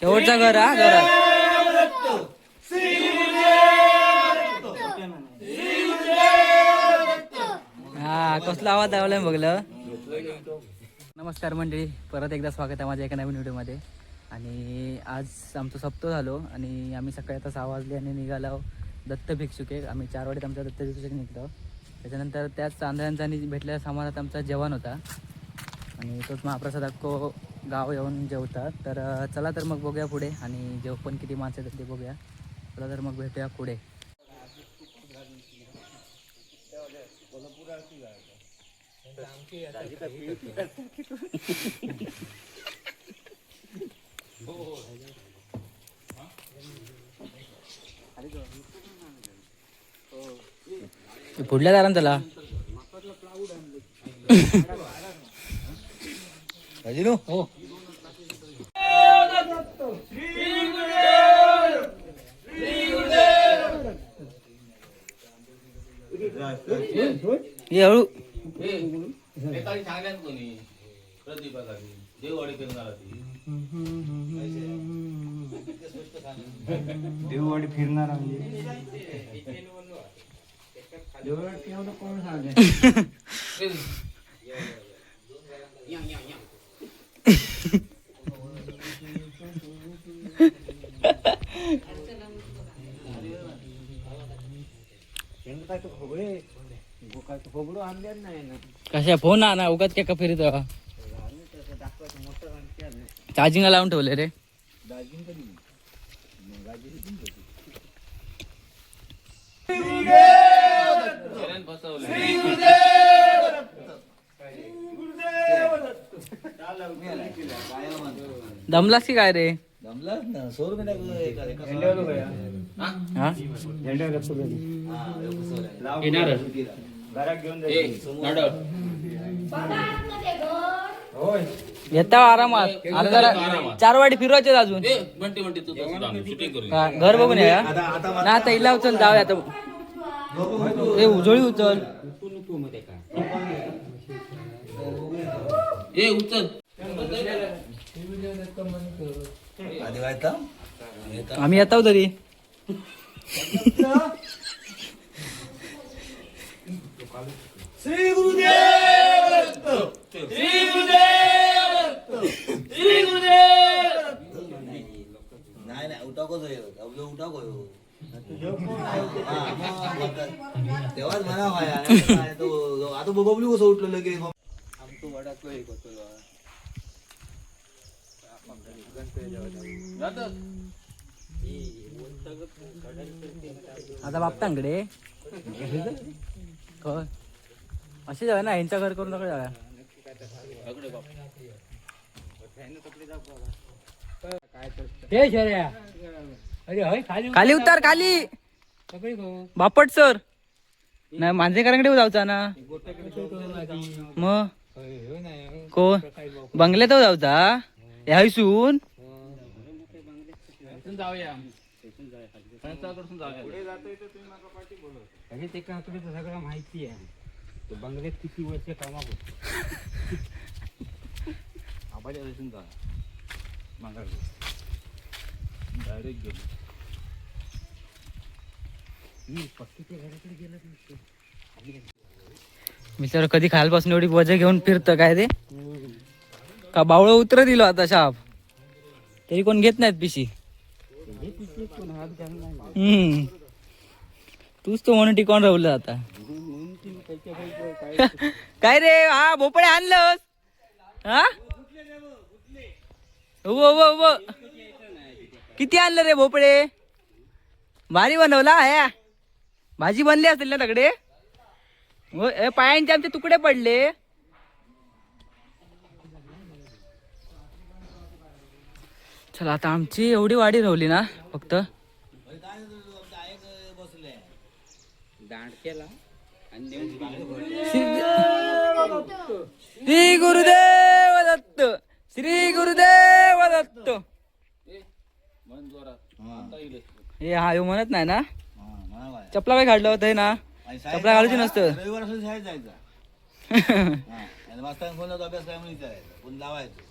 शेवटचा घर हा घरात हा कसला आवाज आवलाय बघलं? नमस्कार मंडळी परत एकदा स्वागत आहे माझ्या एका नवीन व्हिडिओमध्ये. आणि आज आमचं सप्तो झालो आणि आम्ही सकाळी आता सहा वाजले आणि निघालो दत्त भिक्षुके. आम्ही चार वाडीत आमच्या दत्त भिक्षुके निघतो. त्याच्यानंतर त्याच चांदळ्यांचा आणि भेटलेल्या समाजात आमचा जेवण होता. आणि तोच महाप्रसाद अक्को गाव येऊन जेवतात. तर चला तर मग बघूया पुढे. आणि जेव पण किती माणसं आहेत ते बघूया. चला तर मग भेटूया पुढे. पुढल्या दारान चला. हो ये हळू एकाने सांगल्यात कोणी प्रदीपासाठी देववाडी फिरणार ती देववाडी फिरणार म्हणजे देववाडी एवढं कोण सांगे काय तो खोबडे काय तो खोबडो आणल्याच नाही ना कशा फोन ना उगाच काय का फिरत चार्जिंगला लावून ठेवले रे. दमलास की काय रे? जमलं ना हा? येता आरामात. आता जरा चार वाटी फिरवायचे अजून. म्हणते म्हणते तू शूटिंग करू घर बघून या ना आता इला उचल जाऊया आता. ए उजळी उचल. ए उचल. आम्ही येतो तरी श्री गुरुदेव श्री गुरुदेव श्री गुरुदेव नाही नाही उठा को जाईल उठा को तेव्हाच म्हणा भाया नाही तो आता बघू कसं उठलं लगेच. आता. बापतांकडे असे जाऊया ना यांच्या घर करून जाऊया हे शर्या. अरे होय खाली खाली उतार खाली. बापट सर. नाही मांजेकरांकडे जाऊचा ना. मग? कोण? बंगल्यात जाऊचा ह्यासून जाऊया ते का तुला सगळं माहिती आहे तो बंगल्यात किती वर्ष कामा आबाच्या दिसून जा. मागा डायरेक्ट गेलो पक्कीच्या घराकडे गेलं नसतं मी कधी खालपासून एवढी वजन घेऊन फिरतं काय ते? का बावळं उतर दिलो आता शाप? तरी कोण घेत नाहीत पिशी. हम्म. तूच तो म्हणून टिकवून राहिलं आता. काय रे हा भोपळे आणलं हा? हो उभ किती आणलं रे भोपळे? भारी बनवला ह्या भाजी बनली असेल ना तकडे पायांचे आमचे तुकडे पडले. चला आता आमची एवढी वाडी राहिली ना फक्त. श्री गुरुदेव दत्त श्री गुरुदेव दत्त. हे हा ह्यो म्हणत नाही ना? चपला काय काढलं होतं ना? चपला घालूची नसतं. रविवार असेल शाळेत जायचा हा. आणि मास्तरांनी फोन लावतो अभ्यास काय म्हणून विचारायचं फोन लावायचं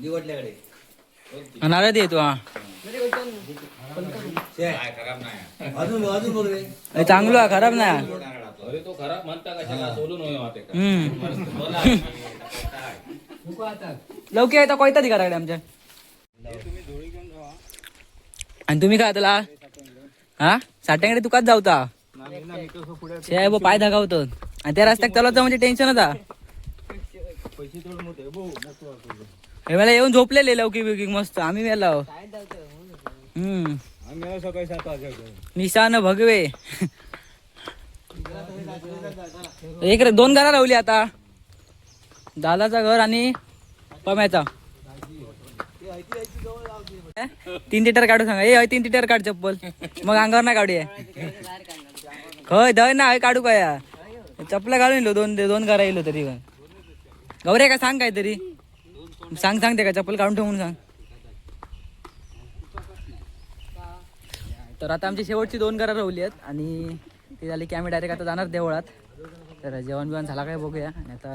निवडल्याकडे नारळ दे तू हा अजून अजून बघ रे अरे चांगलो हा खराब नाही. अरे तो खराब म्हणता कशाला? सोलून होय वाटे का? हम्म. लवकी येता कोयता ती कराकडे आमच्या. आणि तुम्ही काय तुला हा? साठ्यांकडे तुकाच जावता शे बो पाय धागावतो. आणि त्या रस्त्यात चालवता म्हणजे टेन्शन होता. हे मला येऊन झोपलेले लवकी बिवकी मस्त. आम्ही मेला. हम्म. आम्ही सकाळी सात वाजता निशान भगवे. एक रे- दोन घरा लावली आता. दादाचा घर आणि पम्याचा. तीन लिटर काढू सांगा. ए हय तीन लिटर काढ चप्पल. मग अंगावर नाही काढूया. खय धय ना हय काढू काय या. चपला घालून येलो दोन दोन घरा येलो तरी. पण गौरे का सांग काहीतरी. सांग सांग ते का? चप्पल काढून ठेवून सांग. तर आता आमची शेवटची दोन घरं राहिली आहेत आणि ती झाली की आम्ही डायरेक्ट आता जाणार देवळात. तर जेवण बिवण झाला काय बघूया. आणि आता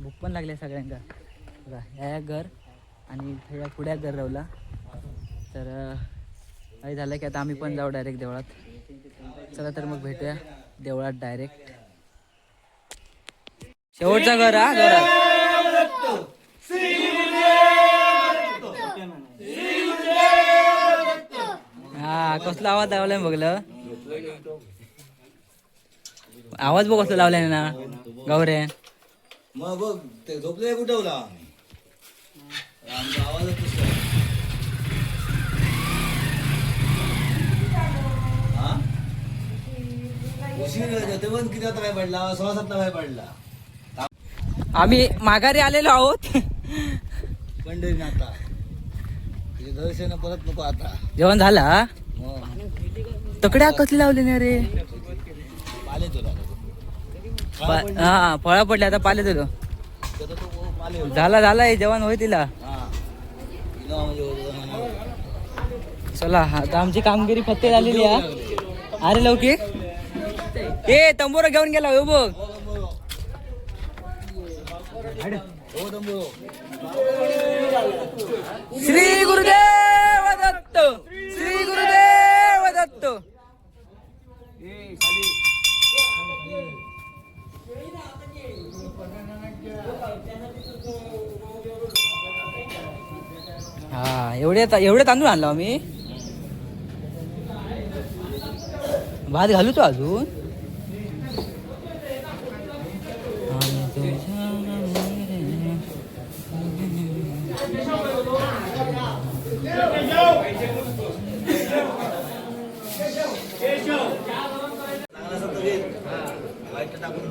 भूक पण लागली आहे सगळ्यांका बघा ह्या एक घर आणि थोड्या पुढ्या घर रावला तर काही झालं की आता आम्ही पण जाऊ डायरेक्ट देवळात. चला तर मग भेटूया देवळात डायरेक्ट शेवटचं घर हा घरात. हा कसला आवाज लावलाय बघलं? आवाज बघ कसला लावलाय ना. गौरे. मग बघ ते झोपले कुठे होता आमचा. हा? उशीर ते पण किती आता काय पडला? सातला काय पडला? आम्ही माघारी आलेलो आहोत. पंढरीनाथा दर्शन परत नको आता. जेवण झाला तकड्या कसली लावली नाही रे? हा फळा पडले आता पाले तुला. झाला झाला हे जेवण होय तिला. चला आता आमची कामगिरी फत्ते झालेली आहे अरे लवकी ए तंबोरा घेऊन गेला हो बघ. श्री गुरुदेव दत्त श्री गुरुदेव दत्त हा एवढे ता- एवढे तांदूळ आणलो आम्ही भात घालू तो अजून आणि तुझ्या चांगला असं तर घे. वाईट टाकून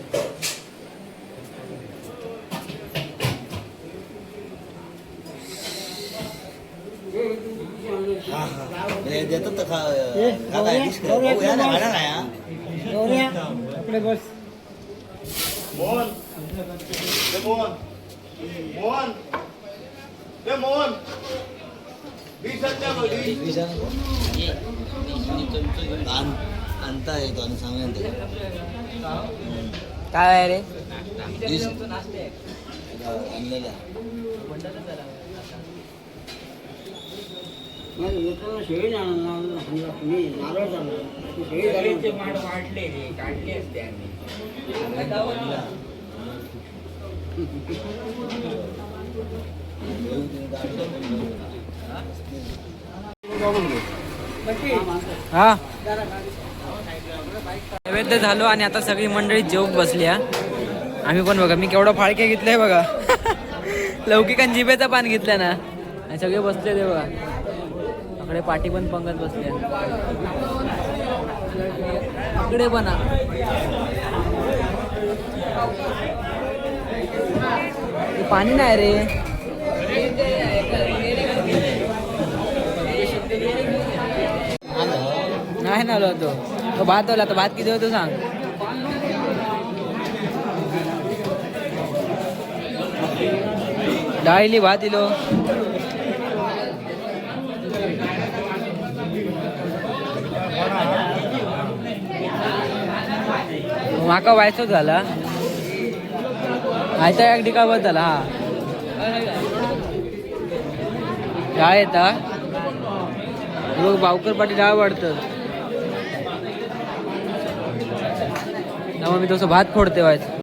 ना, खाणार नाही हा. मोहन. ते मोहन. मोहन. मोहन. वीस सत्या बघ वीस डिश आणू का? माड काढले असते हा? नैवेद्य झालो आणि आता सगळी मंडळी जेवून बसली हा आम्ही पण बघा मी केवढा फाळके घेतलाय बघा. लौकिकान जिबेचा पान घेतलं ना. आणि सगळे बसले ते बघा. इकडे पाठी पण पंगत बसले इकडे पण पाणी नाही रे. नाही ना आलो तो. तो भात आला तो भात किती होतो सांग. डाळीली भात इलो माका व्हायचो झाला. आयता एक ठिकाण झाला हा. डाळ येता लोक बावकर पाठी डाळ वाढतं. त्यामुळे मी तसं भात फोडते व्हायचं.